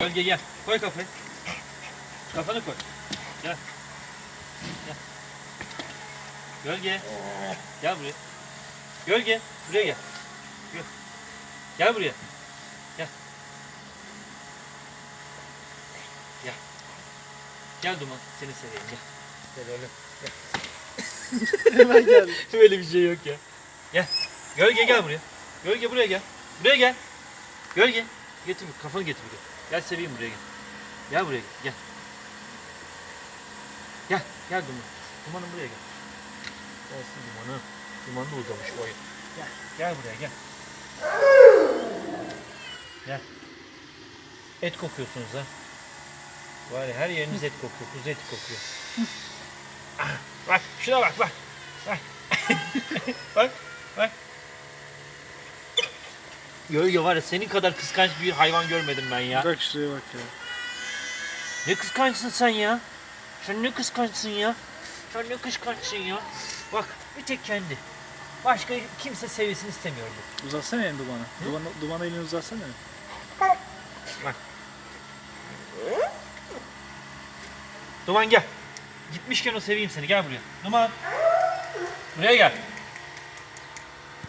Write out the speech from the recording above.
Gölge gel. Koy kafayı. Kafanı koy. Gel. Gel. Gölge. Gel buraya. Gölge. Buraya gel. Gel. Gel buraya. Gel. Gel. Gel Duman. Seni seveyim gel. Gel oğlum. Hemen geldi. Böyle bir şey yok ya. Gel. Gölge gel buraya. Gölge buraya gel. Buraya gel. Gölge. Getir kafanı getir buraya. Gel seveyim buraya gel. Gel buraya gel. Gel. Gel. Gel Duman. Dumanım buraya gel. Gelsin Dumanı. Duman da uzamış boyu. Gel. Gel buraya gel. Gel. Et kokuyorsunuz ha. Var ya her yeriniz et kokuyor. Kuzu eti kokuyor. Ah, bak şuna bak bak. Bak. bak. Bak. Yo yo var ya senin kadar kıskanç bir hayvan görmedim ben ya. Bak şuraya bak ya. Ne kıskançsın sen ya? Sen ne kıskançsın ya? Sen ne kıskançsın ya? Bak bir tek kendi. Başka kimse sevgisini istemiyor bu. Uzatsana elini dumana. Dumana, dumana elini uzatsana. Duman gel. Gitmişken o seveyim seni gel buraya. Duman. Buraya gel.